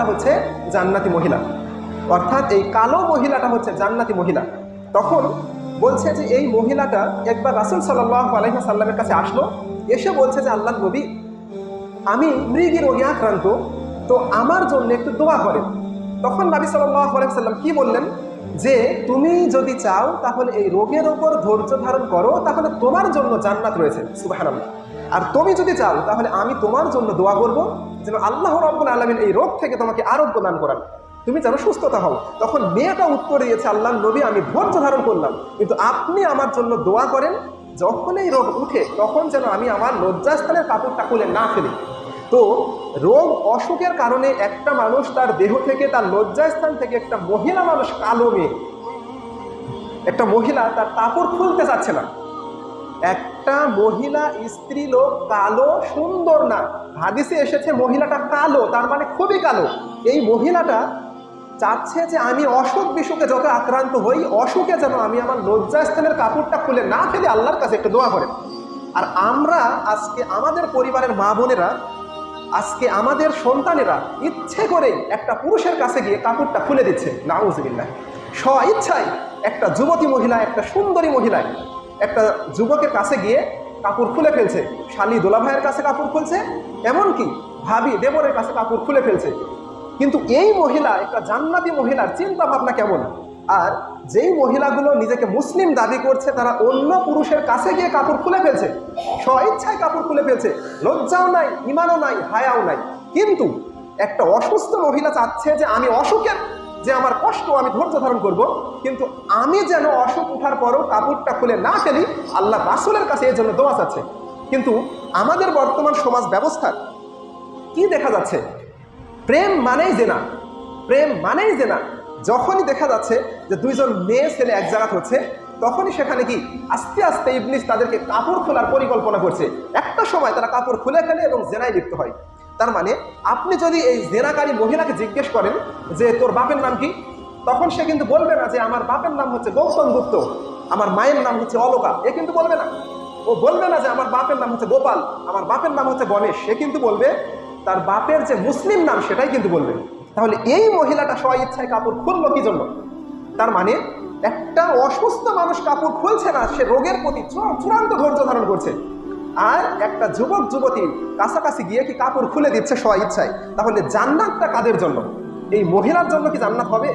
মহিলাটা হচ্ছে জান্নাতি মহিলা। অর্থাৎ এই কালো মহিলাটা হচ্ছে জান্নাতি মহিলা। তখন বলছে যে এই মহিলাটা একবার রাসুল সাল্লাহ আলহিমা সাল্লামের কাছে আসলো, এসে বলছে যে আল্লাহ নবী, আমি মৃগী রোগে আক্রান্ত, তো আমার জন্য একটু দোয়া করেন। তখন নবী সাল্লাহ সাল্লাম কি বললেন? যে, তুমি যদি চাও তাহলে এই রোগের ওপর ধৈর্য ধারণ করো, তাহলে তোমার জন্য জান্নাত রয়েছে। সুবাহ আর তুমি যদি চাও, তাহলে আমি তোমার জন্য দোয়া করব যেন আল্লাহ রব্বুল আলমিন এই রোগ থেকে তোমাকে আরোগ্য দান করান। তুমি যেন সুস্থতা হও। তখন মেয়েটা উত্তর দিয়েছে আল্লাহ নবী, আমি ধৈর্য ধারণ করলাম। কিন্তু আপনি আমার জন্য দোয়া করেন, যখন এই রোগ উঠে, তখন যেন আমি আমার লজ্জাস্থানের কাপড়টা খুলে না ফেলি। তো রোগ অসুখের কারণে একটা মানুষ তার দেহ থেকে, তার লজ্জাস্থান থেকে একটা মহিলা মানুষ কালো মেয়ে। একটা মহিলা তার কাপড় খুলতে চাচ্ছে না। একটা মহিলা স্ত্রী লোক কালো, সুন্দর না। হাদিসে এসেছে মহিলাটা কালো, তার মানে খুবই কালো। এই মহিলাটা চাচ্ছে যে আমি অসুখ বিসুখে যত আক্রান্ত হই, অসুখে যেন আমি আমার লজ্জাস্থানের কাপড়টা খুলে না ফেলে আল্লাহর কাছে একটু দোয়া করেন। আর আমরা আজকে আমাদের পরিবারের মা বোনেরা, আজকে আমাদের সন্তানেরা ইচ্ছে করে একটা পুরুষের কাছে গিয়ে কাপড়টা খুলে দিচ্ছে। নাউজবিল্লাহ। স্ব ইচ্ছায় একটা যুবতী মহিলা, একটা সুন্দরী মহিলায় একটা যুবকের কাছে গিয়ে কাপড় খুলে ফেলছে। শালি দোলাভাইয়ের কাছে কাপড় খুলছে, এমনকি ভাবি দেবরের কাছে কাপড় খুলে ফেলছে। কিন্তু এই মহিলা, একটা জান্নাতি মহিলার চিন্তা ভাবনা কেমন? আর যেই মহিলাগুলো নিজেকে মুসলিম দাবি করছে, তারা অন্য পুরুষের কাছে গিয়ে কাপড় খুলে ফেলছে। স্ব ইচ্ছায় কাপড় খুলে ফেলছে। লজ্জাও নাই, ইমানও নাই, হায়াও নাই। কিন্তু একটা অসুস্থ মহিলা চাচ্ছে যে, আমি অসুখের যে আমার কষ্ট আমি ধৈর্য ধারণ করব, কিন্তু আমি যেন অসুখ উঠার পরও কাপড়টা খুলে না ফেলি, আল্লাহ রাসুলের কাছে এর জন্য দোয়া চাচ্ছে। কিন্তু আমাদের বর্তমান সমাজ ব্যবস্থার কি দেখা যাচ্ছে? প্রেম মানেই জেনা। প্রেম মানেই জেনা। যখনই দেখা যাচ্ছে যে দুইজন মেয়ে ছেলে এক জায়গা হচ্ছে, তখনই সেখানে কি আস্তে আস্তে ইবলিশ তাদেরকে কাপড় খোলার পরিকল্পনা করছে। একটা সময় তারা কাপড় খুলে ফেলে এবং জেনায় লিপ্ত হয়। তার মানে আপনি যদি এই জেনাকারী মহিলাকে জিজ্ঞেস করেন যে তোর বাপের নাম কি, তখন সে কিন্তু বলবে না যে আমার বাপের নাম হচ্ছে গৌতম গুপ্ত, আমার মায়ের নাম হচ্ছে অলকা। এ কিন্তু বলবে না। ও বলবে না যে আমার বাপের নাম হচ্ছে গোপাল, আমার বাপের নাম হচ্ছে গণেশ। সে কিন্তু বলবে তার বাপের যে মুসলিম নাম সেটাই কিন্তু বলবে। তাহলে এই মহিলাটা স্ব ইচ্ছায় কাপড় খুললো কি জন্য? তার মানে একটা অসুস্থ মানুষ কাপড় খুলছে না, সে রোগের প্রতি চূড়া- চূড়ান্ত ধৈর্য ধারণ করছে। আর একটা যুবক, যুবতী কাছাকাছি গিয়ে কি কাপড় খুলে দিচ্ছে সবাই ইচ্ছায়? তাহলে জান্নাতটা কাদের জন্য? এই মহিলার জন্য কি জান্নাত হবে?